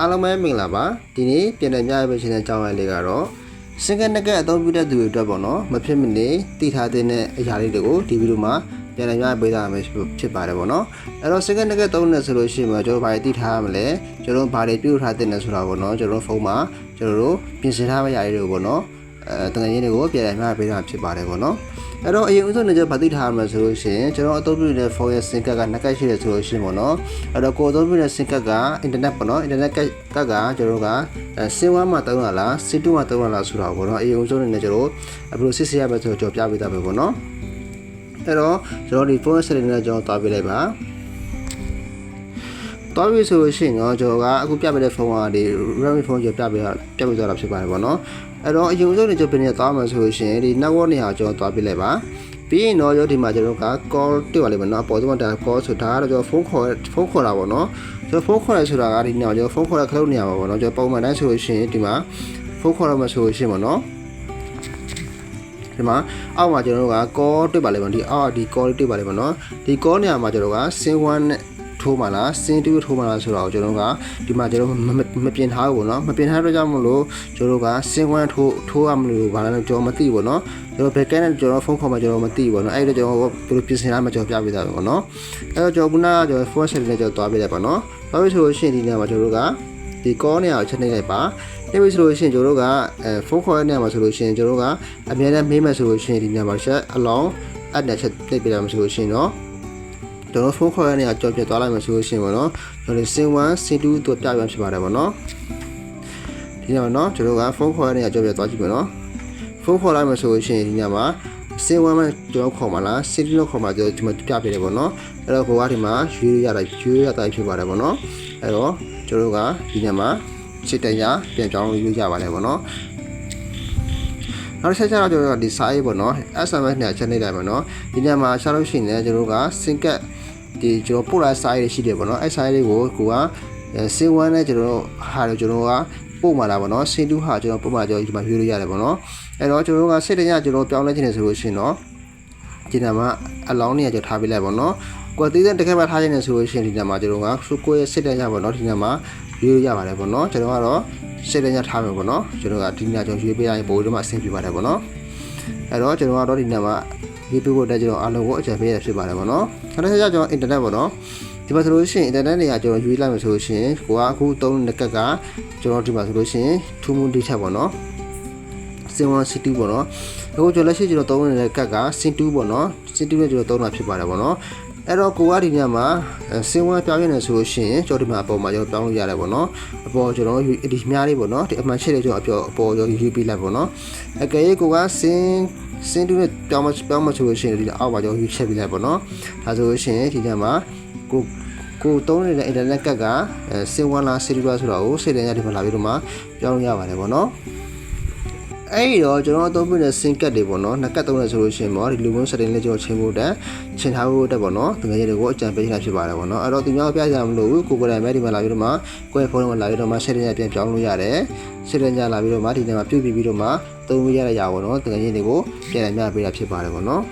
အားလုံးပဲမင်္ဂလာပါဒီနေ့ပြန်လည်များရပေးခြင်းတဲ့အကြောင်းအရာလေးကတော့စင်ကနက်ကအသုံးပြုတဲ့သူတွေအတွက်ပေါ့နော်မဖြစ်မနေသိထားတဲ့အရာလေးတွေကိုဒီဗီဒီယိုမှာပြန်လည်များပေးသားမယ်ဖြစ်ပါတယ်ပေါ့နော်အဲ့တော့စင်ကနက်ကသုံးနေဆိုလို့ရှိရင်ကျွန်တော်ဘာတွေသိထားရမလဲကျွန်တော်ဘာတွေပြုထားတဲ့လဲဆိုတာပေါ့နော်ကျွန်တော်ဖုန်းမှာကျွန်တော်တို့ပြင်ဆင်ထားမယ့်အရာလေးတွေကိုပေါ့နော် အဲတကယ်ကြီးတွေကိုပြန်လည်များပေးတာဖြစ်ပါတယ်ပေါ့နော်အဲ့တော့အရင်ဦးဆုံးနေကျဗာသိထားရမယ်ဆိုလို့ရှိရင်ကျွန်တော်အသုံးပြုနေတဲ့ဖုန်းရဲ့စင်ကက်ကနှစ်ကက်ရှိတယ်ဆိုလို့ရှိရင်ပေါ့နော်အဲ့တော့ကိုယ်အသုံးပြုတဲ့စင်ကက်ကအင်တာနက်ပေါ့နော်အင်တာနက်ကက်ကကကျွန်တော်ကစင်ဝမ်းမှာတုံးရလားစင်တူမှာတုံးရလားဆိုတာပေါ့နော်အရင်ဦးဆုံးနေနဲ့ကျွန်တော်ဘယ်လိုစစ်ဆေးရမလဲဆိုတော့ကျွန်တော်ပြပေးတာပဲပေါ့နော်အဲ့တော့ကျွန်တော်ဒီဖုန်း setting နဲ့ကျွန်တော်တွားပြလိုက်ပါတော်ပြီဆိုလို့ရှိရင်တော့ကျွန်တော်ကအခုပြပေးတဲ့ဖုန်းကဒီ Redmi ဖုန်းကျွန်တော်ပြပေးတာပြပေးသွားတာဖြစ်ပါတယ်ပေါ့နော် အဲ့တော့အရင်ဆုံးနေကျွန်တော်ပြင်နေသွားမှာဆိုလို့ရှိရင်ဒီ network နေရာကျွန်တော်တွားပြလိုက်ပါပြီးရင်တော့ရောဒီမှာကျွန်တော်က call တွေ့ပါလိမ့်မယ်နော်အပေါ်ဆုံးတာ call ဆိုတာကတော့ကျွန်တော်ဖုန်းခေါ်ဖုန်းခေါ်တာပေါ့နော်ကျွန်တော်ဖုန်းခေါ်ရဆိုတာကဒီနေရာကျွန်တော်ဖုန်းခေါ်တဲ့ခလုတ်နေရာပါပေါ့နော်ကျွန်တော်ပုံမှန်တိုင်းဆိုလို့ရှိရင်ဒီမှာဖုန်းခေါ်ရမှာဆိုလို့ရှိရင်ပေါ့နော်ဒီမှာအောက်မှာကျွန်တော်တို့က call တွေ့ပါလိမ့်မယ်ဒီအောက်ဒီ call တွေ့ပါလိမ့်မယ်နော်ဒီ call နေရာမှာကျွန်တော်က sin 1နဲ့ ထိုးမှလားစင်တူးထိုးမှလားဆိုတော့ကျွန်တော်ကဒီမှာကျွန်တော်မပြင်ထားဘူးပေါ့နော်မပြင်ထားတော့ကြောင့်မလို့ကျွန်တော်ကစင်ဝမ်းထိုးထိုးရမလို့ဘာလဲကျွန်တော်မသိဘူးနော်ကျွန်တော်ဘယ်ကဲနဲ့ကျွန်တော်ဖုန်းခေါ်မှကျွန်တော်မသိဘူးနော်အဲ့ဒါကျွန်တော်ဘယ်လိုပြင်ဆင်ရမှကျွန်တော်ပြပေးတာပဲပေါ့နော်အဲ့တော့ကျွန်တော်ခုနကကျွန်တော် phone setting နဲ့ကျွန်တော်တွားပေးလိုက်ပါနော်တွားပေးဆိုလို့ရှိရင်ဒီနေရာမှာကျွန်တော်တို့ကဒီ call နေရာကိုချက်နေလိုက်ပါနေပြီဆိုလို့ရှိရင်ကျွန်တော်တို့ကအဲဖုန်းခေါ်တဲ့နေရာမှာဆိုလို့ရှိရင်ကျွန်တော်တို့ကအများနဲ့မေးမှဆိုလို့ရှိရင်ဒီနေရာမှာချက်အလောင်းအက်နဲ့ချက်ပြပေးလာမှဆိုလို့ရှိရင်တော့ ကျွန်တော်ဖုန်းခေါ်ရတဲ့နေရာကြော်ပြသွားလိုက်မှဆိုလို့ရှိရင်ပေါ့နော်ကျွန်တော်စင်1စင်2တို့ပြပြန်ဖြစ်ပါတယ်ပေါ့နော်ဒီနေရာမှာနော်ကျွန်တော်ကဖုန်းခေါ်ရတဲ့နေရာကြော်ပြသွားကြည့်ပါနော်ဖုန်းခေါ်လိုက်မှဆိုလို့ရှိရင်ဒီနေရာမှာစင်1မှာကျွန်တော်ခေါ်မှာလားစင်2လို့ခေါ်မှာကျွန်တော်ဒီမှာပြပြတယ်ပေါ့နော်အဲ့တော့ကိုကဒီမှာရွေးရတာရွေးရတာဖြစ်ပါတယ်ပေါ့နော်အဲ့တော့ကျွန်တော်ကဒီနေရာမှာစစ်တရပြန်ပြောင်းလို့ရကြပါလေပေါ့နော် နောက်တစ်ချက်ကျတော့ကျွန်တော်တို့ကဒီ size ပေါ့နော် SMS နဲ့ချက်နေတယ်ပေါ့နော်ဒီနေရာမှာရှာလို့ရှိရင်လည်းကျွန်တော်တို့က sync ဒီကျွန်တော်ပို့လာ size တွေရှိတယ်ပေါ့နော်အဲ size လေးကိုကိုကစင်ဝမ်းနဲ့ကျွန်တော်တို့ဟာတော့ကျွန်တော်ကပို့มาတာပေါ့နော်စင်တူးဟာကျွန်တော်ပို့มาကျွန်တော်ဒီမှာရွေးလို့ရတယ်ပေါ့နော်အဲ့တော့ကျွန်တော်တို့ကစိတ်တညကျွန်တော်ပြောင်းလဲခြင်းနေဆိုလို့ရှိရင်တော့ဒီနာမှာအလောင်းနေရကျွန်တော်ထားပေးလိုက်ပေါ့နော်ကိုယ်သေးတဲ့တကယ်မှထားခြင်းနေဆိုလို့ရှိရင်ဒီနာမှာကျွန်တော်ကကိုယ့်ရဲ့စိတ်တညပေါ့နော်ဒီနာမှာ ရွေးလို့ရပါတယ်ပေါ့နော်ကျွန်တော်ကတော့စိတ်တညထားမယ်ပေါ့နော်ကျွန်တော်ကဒီနာကျွန်တော်ရွေးပေးရရင်ပို့လို့မှအဆင်ပြေပါတယ်ပေါ့နော်အဲ့တော့ကျွန်တော်ကတော့ဒီနာမှာရေးပေးဖို့တက်ကျွန်တော်အားလုံးကိုအကြံပေးရဖြစ်ပါတယ်ပေါ့နော်။နောက်တစ်ချက်ကျကျွန်တော်အင်တာနက်ပေါ့နော်။ဒီမှာဆိုလို့ရှိရင်အင်တာနက်နေရာကျွန်တော်ရွေးလိုက်မယ်ဆိုလို့ရှိရင်ကိုကအခုသုံးတဲ့ကက်ကကျွန်တော်ဒီမှာဆိုလို့ရှိရင်ထူးမွန်ဒီထက်ပေါ့နော်။စင်ဝန်စီတူပေါ့နော်။အခုကျွန်တော်လက်ရှိကျွန်တော်သုံးနေတဲ့ကက်ကစင်တူပေါ့နော်။စင်တူနဲ့ကျွန်တော်သုံးတာဖြစ်ပါတယ်ပေါ့နော်။ အဲ့တော့ကိုကဒီညမှာစင်ဝမ်းပြောင်းရနေဆိုလို့ရှိရင်ကျွန်တော်ဒီမှာအပေါ်မှာကျွန်တော်ပြောင်းလို့ရတယ်ပေါ့နော်အပေါ်ကျွန်တော်ဒီမြားလေးပေါ့နော်ဒီအမှန်ရှိတဲ့ကျွန်တော်အပေါ်အပေါ်ကျွန်တော်ယူပြီးလိုက်ပေါ့နော်အကယ်၍ကိုကစင်စင်တူနဲ့ပြောင်းမပြောင်းမဆိုလို့ရှိရင်ဒီအောက်မှာကျွန်တော်ယူချက်ပြီးလိုက်ပေါ့နော်ဒါဆိုလို့ရှိရင်ဒီညမှာကိုကိုသုံးနေတဲ့အင်တာနက်ကက်ကစင်ဝမ်းလားစီရီလာဆိုတော့ကိုစိတ်တန်းရဒီမှာလာပြီးတော့မှပြောင်းလို့ရပါတယ်ပေါ့နော် အဲ့ဒီတော့ကျွန်တော်အသုံးပြုတဲ့ sync ကတ်တွေပေါ့နော်နှစ်ကတ်သုံးရဆိုလို့ရှိရင်ပေါ့ဒီလူမျိုး setting လေးကျွန်တော်ချိန်ဖို့တက်ချိန်ထားဖို့တက်ပေါ့နော်တကယ်ကြီးကိုအကြံပေးနေတာဖြစ်ပါတယ်ပေါ့နော်အဲ့တော့ဒီများပြကြမလို့ကိုကိုယ်တိုင်ပဲဒီမှာလာပြီးတော့မှကိုယ့်ရဲ့ဖုန်းထဲမှာလာပြီးတော့မှ setting ရပြန်ပြောင်းလို့ရတယ် setting ရလာပြီးတော့မှဒီနေ့မှာပြုတ်ပြီးပြီးတော့မှသုံးလို့ရတဲ့ຢာပေါ့နော်တကယ်ကြီးတွေကိုပြန်လည်မျှပေးတာဖြစ်ပါတယ်ပေါ့နော်